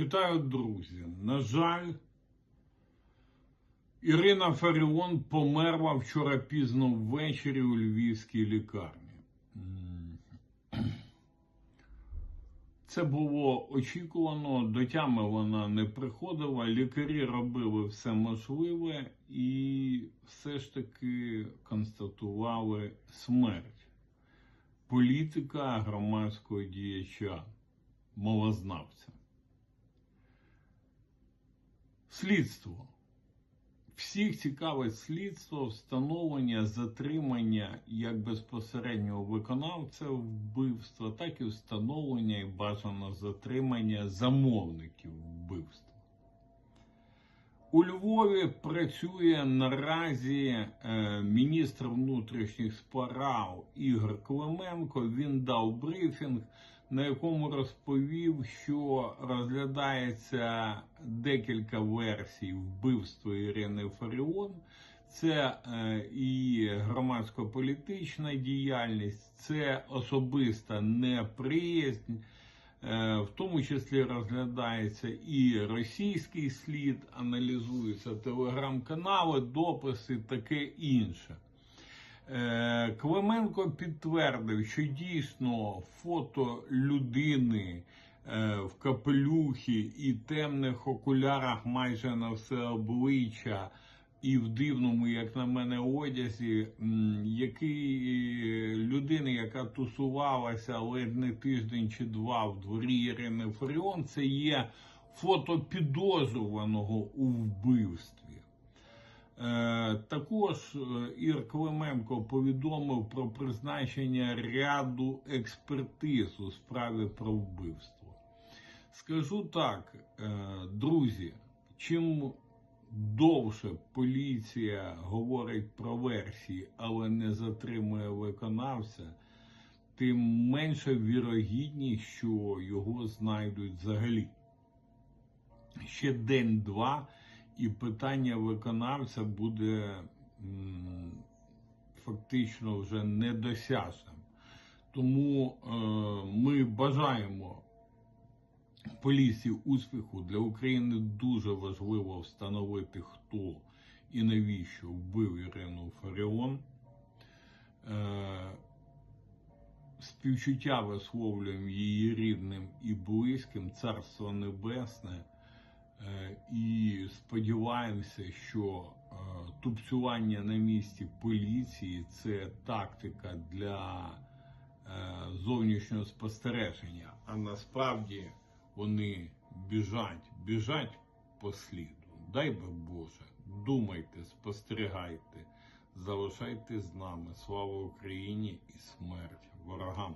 Вітаю, друзі. На жаль, Ірина Фаріон померла вчора пізно ввечері у львівській лікарні. Це було очікувано, до тями вона не приходила. Лікарі робили все можливе і все ж таки констатували смерть політика громадського діяча, мовознавця. Слідство. Всіх цікавить слідство, встановлення, затримання як безпосереднього виконавця вбивства, так і встановлення і бажано затримання замовників вбивства. У Львові працює наразі е, міністр внутрішніх справ Ігор Клименко. Він дав брифінг, на якому розповів, що розглядається декілька версій вбивства Ірини Фаріон. Це е, і громадсько-політична діяльність, це особиста неприязнь. Е, В тому числі розглядається і російський слід, аналізуються телеграм-канали, дописи, таке інше. Е, Клименко підтвердив, що дійсно фото людини е, в капелюхі і темних окулярах майже на все обличчя. І в дивному, як на мене, одязі, який людини, яка тусувалася ледь не тиждень чи два в дворі Ірини Фаріон, це є фото підозрюваного у вбивстві. Е, також е, Ір Клименко повідомив про призначення ряду експертиз у справі про вбивство. Скажу так, е, друзі, чим довше поліція говорить про версії, але не затримує виконавця, тим менша вірогідність, що його знайдуть взагалі. Ще день-два, і питання виконавця буде фактично вже недосяжним. Тому е, ми бажаємо поліції успіху для України дуже важливо встановити, хто і навіщо вбив Ірину Фаріон. Е, співчуття висловлюємо її рідним і близьким, царство небесне. Е, І сподіваємося, що е, тупцювання на місці поліції це тактика для зовнішнього спостереження, а насправді вони біжать, біжать по сліду. Дай би Боже, думайте, спостерігайте, залишайте з нами. Слава Україні і смерть ворогам!